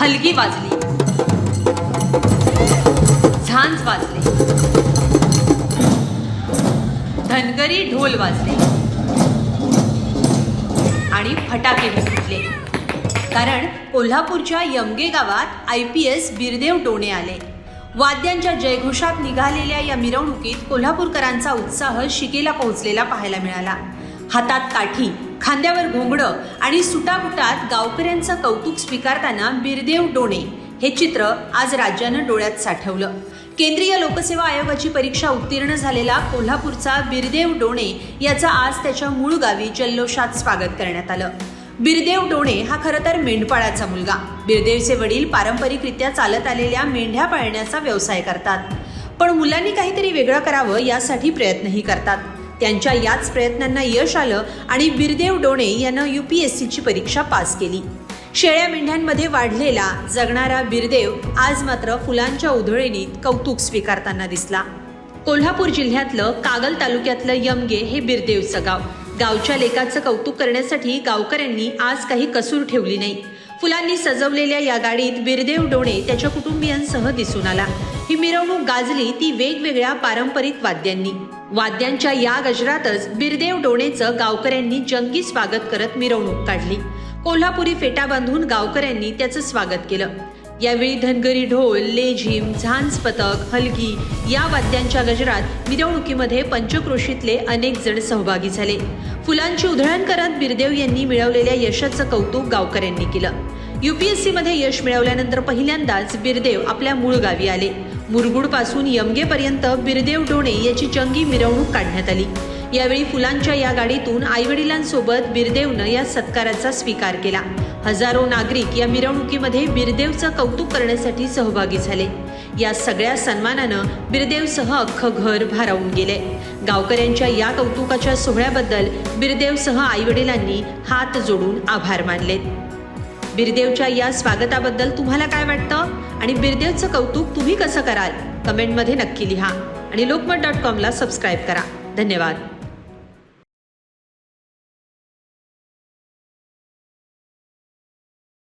हलगी वाजली. झांज वाजले. धनगरी ढोल वाजले. आणि फटाके फुटले कारण कोल्हापूरच्या यमगे गावात I P S Birdev Done आले. वाद्यांच्या जयघोषात निघालेल्या या मिरवणुकीत कोल्हापूरकरांचा उत्साह शिकेला पोहोचलेला पाहायला मिळाला. हातात काठी खांद्यावर घोंगडं आणि सुटाबुटात गावकऱ्यांचं कौतुक स्वीकारताना बिरदेव डोणे हे चित्र आज राज्यानं डोळ्यात साठवलं. केंद्रीय लोकसेवा आयोगाची परीक्षा उत्तीर्ण झालेला कोल्हापूरचा बिरदेव डोणे याचं आज त्याच्या मूळ गावी जल्लोषात स्वागत करण्यात आलं. बिरदेव डोणे हा खरं तर मेंढपाळाचा मुलगा. बिरदेवचे वडील पारंपरिकरित्या चालत आलेल्या मेंढ्या पाळण्याचा व्यवसाय करतात. पण मुलांनी काहीतरी वेगळं करावं यासाठी प्रयत्नही करतात. त्यांच्या याच प्रयत्नांना यश आलं आणि बिरदेव डोणे यानं यू पी एस सीची परीक्षा पास केली. शेळ्या मेंढ्यांमध्ये वाढलेला जगणारा बिरदेव आज मात्र फुलांच्या उधळणीत कौतुक स्वीकारताना दिसला. कोल्हापूर जिल्ह्यातलं कागल तालुक्यातलं यमगे हे बिरदेवचं गाव. गावच्या लेकाचं कौतुक करण्यासाठी गावकऱ्यांनी आज काही कसूर ठेवली नाही. फुलांनी सजवलेल्या या गाडीत बिरदेव डोणे त्याच्या कुटुंबियांसह दिसून आला. ही मिरवणूक गाजली ती वेगवेगळ्या पारंपरिक वाद्यांनी. वाद्यांच्या या गजरातच बिरदेव डोणेचं गावकऱ्यांनी जंगी स्वागत करत मिरवणूक काढली. कोल्हापुरी फेटा बांधून गावकऱ्यांनी त्याचं स्वागत केलं. यावेळी धनगरी ढोल लेझिम झांज पथक हलगी या वाद्यांच्या गजरात मिरवणुकीमध्ये पंचक्रोशीतले अनेक जण सहभागी झाले. फुलांची उधळण करत बिरदेव यांनी मिळवलेल्या यशाचं कौतुक गावकऱ्यांनी केलं. युपीएससी मध्ये यश मिळवल्यानंतर पहिल्यांदाच बिरदेव आपल्या मूळ गावी आले. मुरगुडपासून यमगेपर्यंत बिरदेव डोणे याची जंगी मिरवणूक काढण्यात आली. यावेळी फुलांच्या या गाडीतून आईवडिलांसोबत बिरदेवनं या सत्काराचा स्वीकार केला. हजारो नागरिक या मिरवणुकीमध्ये बिरदेवचं कौतुक करण्यासाठी सहभागी झाले. या सगळ्या सन्मानानं बिरदेवसह अख्खं घर भारावून गेले. गावकऱ्यांच्या या कौतुकाच्या सोहळ्याबद्दल बिरदेवसह आईवडिलांनी हात जोडून आभार मानलेत. बिरदेवच्या या स्वागताबद्दल तुम्हाला काय वाटतं? आणि बिरदेवचं कौतुक तुम्ही कसं कराल? कमेंटमध्ये नक्की लिहा. आणि लोकमत डॉट कॉमला सबस्क्राईब करा. धन्यवाद.